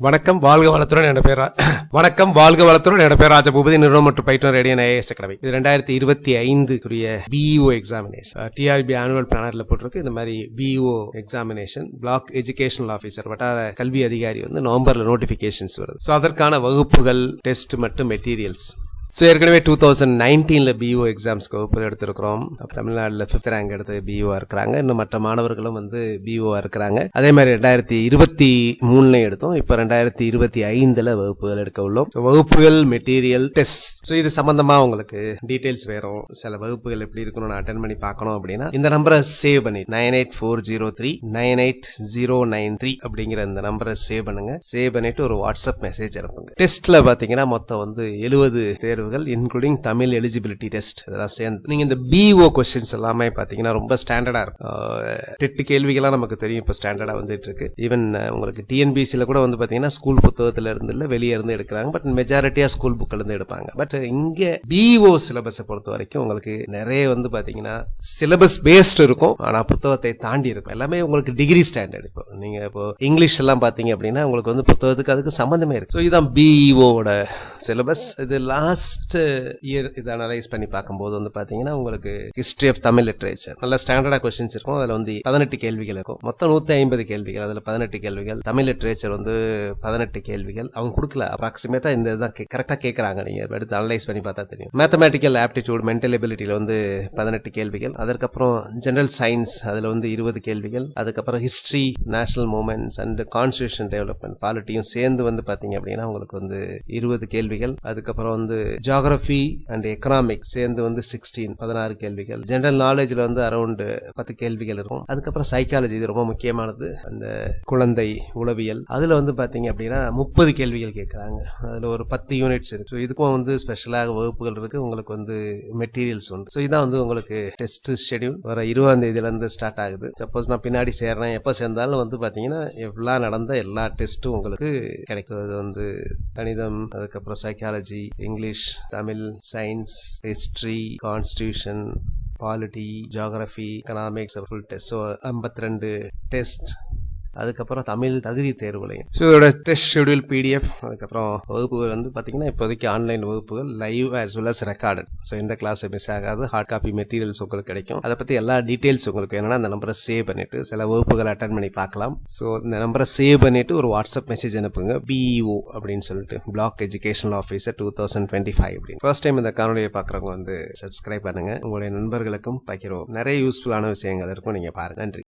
வணக்கம் வாழ்க வளத்துடன் என் பேர் வணக்கம் வாழ்க வளத்துடன் என் பேர் ராஜபூபதி நிறுவனம் மற்றும் பயிற்று ரேடியோ ஐஏஎஸ் அகாடமி இது ரெண்டாயிரத்தி இருபத்தி ஐந்துக்குரிய பிஇஓ எக்ஸாமினேஷன் டிஆர்பி ஆனுவல் பிளானர்ல போட்டிருக்கு. இந்த மாதிரி BEO examination block educational officer வட்டார கல்வி அதிகாரி வந்து நவம்பர்ல நோட்டிபிகேஷன்ஸ் வருது. ஸோ அதற்கான வகுப்புகள் டெஸ்ட் மற்றும் மெட்டீரியல்ஸ் ஸோ ஏற்கனவே டூ தௌசண்ட் நைன்டீனில் பிஓ எக்ஸாம்ஸ்க்கு வகுப்பு எடுத்திருக்கிறோம். தமிழ்நாட்டில் ஃபிஃப்த் ரேங்க் எடுத்து பிஓ இருக்கிறாங்க. இன்னும் மற்ற மாணவர்களும் வந்து பிஓவாக இருக்கிறாங்க. அதே மாதிரி ரெண்டாயிரத்தி இருபத்தி மூணுல எடுத்தோம். இப்போ ரெண்டாயிரத்தி இருபத்தி ஐந்தில் வகுப்புகள் எடுக்க உள்ளோம். வகுப்புகள் மெட்டீரியல் டெஸ்ட் ஸோ இது சம்மந்தமாக உங்களுக்கு டீட்டெயில்ஸ் வேறும் சில வகுப்புகள் எப்படி இருக்கணும்னு அட்டன் பண்ணி பார்க்கணும் அப்படின்னா இந்த நம்பரை சேவ் பண்ணி nine eight four zero three nine eight zero nine three அப்படிங்கிற இந்த நம்பரை சேவ் பண்ணுங்க. சேவ் பண்ணிட்டு ஒரு வாட்ஸ்அப் மெசேஜ் அனுப்புங்க. டெஸ்ட்ல பாத்தீங்கன்னா மொத்தம் வந்து எழுபது தேர்வுகள் இன்க்ளூடிங் தமிழ் எலிஜிபிலிட்டி டெஸ்ட் இதெல்லாம் சேர்ந்து. நீங்க இந்த பிஓ கொஸ்டின்ஸ் எல்லாமே பாத்தீங்கன்னா ரொம்ப ஸ்டாண்டர்டா இருக்கும். டெட்டு கேள்விகள்லாம் நமக்கு தெரியும். இப்போ ஸ்டாண்டர்டா வந்துட்டு இருக்கு ஈவன் உங்களுக்கு டிஎன்பிசியில் கூட வந்து பாத்தீங்கன்னா ஸ்கூல் புத்தகத்துல இருந்து இல்லை வெளியே இருந்து எடுக்கிறாங்க. பட் மெஜாரிட்டியா ஸ்கூல் புக்ல இருந்து எடுப்பாங்க. பட் இங்க பிஓ சிலபஸை பொறுத்த வரைக்கும் உங்களுக்கு நிறைய வந்து பாத்தீங்கன்னா சிலபஸ் பேஸ்ட் இருக்கும். ஆனா புத்தகத்தை தாண்டி இருக்கும். எல்லாமே உங்களுக்கு டிகிரி ஸ்டாண்டர்ட் இப்போ. நீங்க இப்போ இங்கிலீஷ் எல்லாம் பாத்தீங்க அப்படின்னா உங்களுக்கு வந்து புத்தகத்துக்கு அதுக்கு சம்மந்தமே இருக்கு. ஸோ இதுதான் பிஇஓட சிலபஸ் இது லாஸ்ட் இயர் இதை அனலைஸ் பண்ணி பார்க்கும்போது வந்து பார்த்தீங்கன்னா உங்களுக்கு ஹிஸ்ட்ரி ஆஃப் தமிழ் லிட்ரேச்சர் நல்ல ஸ்டாண்டர்டாக கொஸ்டின்ஸ் இருக்கும். அதில் வந்து பதினெட்டு கேள்விகள் இருக்கும். மொத்தம் நூற்றி ஐம்பது கேள்விகள் அதில் பதினெட்டு கேள்விகள். தமிழ் லிட்ரேச்சர் வந்து பதினெட்டு கேள்விகள். அவங்க கொடுக்கல. அப்ராக்சிமேட்டாக இந்த இதுதான் கரெக்டாக கேட்குறாங்க. நீங்கள் எடுத்து அனலைஸ் பண்ணி பார்த்தா தெரியும். மேத்தமேட்டிக்கல் ஆப்டிடியூட் மென்டல் எபிலிட்டியில் வந்து பதினெட்டு கேள்விகள். அதற்கப்புறம் ஜென்ரல் சயின்ஸ் அதில் வந்து இருபது கேள்விகள். அதுக்கப்புறம் history national movements and constitution development பாலிட்டியும் சேர்ந்து வந்து பார்த்தீங்க அப்படின்னா உங்களுக்கு வந்து இருபது கேள்வி கேள்விகள் அதுக்கப்புறம் வந்து ஜியாகிரபி அண்ட் எக்கனாமிக்ஸ் சேர்ந்து வந்து சிக்ஸ்டீன் பதினாறு கேள்விகள். ஜென்ரல் நாலேஜ்ல வந்து அரௌண்ட் பத்து கேள்விகள் இருக்கும். அதுக்கப்புறம் சைக்காலஜி இது ரொம்ப முக்கியமானது. அந்த குழந்தை உளவியல். அதுல வந்து பாத்தீங்க அப்படின்னா முப்பது கேள்விகள் கேட்கறாங்க அதுல ஒரு பத்து யூனிட்ஸ் இருக்கு. ஸோ இதுக்கும் வந்து ஸ்பெஷலாக வகுப்புகள் இருக்கு. உங்களுக்கு வந்து மெட்டீரியல்ஸ் உண்டு. ஸோ இதான் வந்து உங்களுக்கு டெஸ்ட் ஷெடியூல் வர இருபதாம் தேதியில இருந்து ஸ்டார்ட் ஆகுது. சப்போஸ் நான் பின்னாடி சேர்றேன். எப்போ சேர்ந்தாலும் வந்து பாத்தீங்கன்னா எவ்வளோ நடந்த எல்லா டெஸ்ட்டும் உங்களுக்கு கிடைக்கும். அது வந்து கணிதம் அதுக்கப்புறம் psychology English Tamil science history constitution polity geography economics full test so ஐம்பத்தி ரெண்டு டெஸ்ட் அதுக்கப்புறம் தமிழ் தகுதி தேர்வுலையும் ஸோ இதோட டெஸ்ட் ஷெடியூல் பிடிஎஃப் அதுக்கப்புறம் வகுப்புகள் வந்து பார்த்தீங்கன்னா இப்போதைக்கு ஆன்லைன் வகுப்புகள் live as well as recorded so எந்த கிளாஸ் மிஸ் ஆகாது ஹார்ட் காப்பி மெட்டீரியல்ஸ் உங்களுக்கு கிடைக்கும். அதை பற்றி எல்லா டீட்டெயில்ஸ் உங்களுக்கு என்னன்னா அந்த நம்பரை சேவ் பண்ணிட்டு சில வகுப்புகளை அட்டன் பண்ணி பார்க்கலாம். ஸோ இந்த நம்பரை சேவ் பண்ணிட்டு ஒரு வாட்ஸ்அப் மெசேஜ் அனுப்புங்க. பிஇஓ அப்படின்னு சொல்லிட்டு block educational officer two thousand twenty five அப்படின்னு. ஃபர்ஸ்ட் டைம் இந்த காணொலியை பார்க்குறவங்க வந்து சப்ஸ்கிரைப் பண்ணுங்க. உங்களுடைய நண்பர்களுக்கும் பகிர்வோம். நிறைய யூஸ்ஃபுல்லான விஷயங்கள் இருக்கும். நீங்கள் பாருங்க. நன்றி.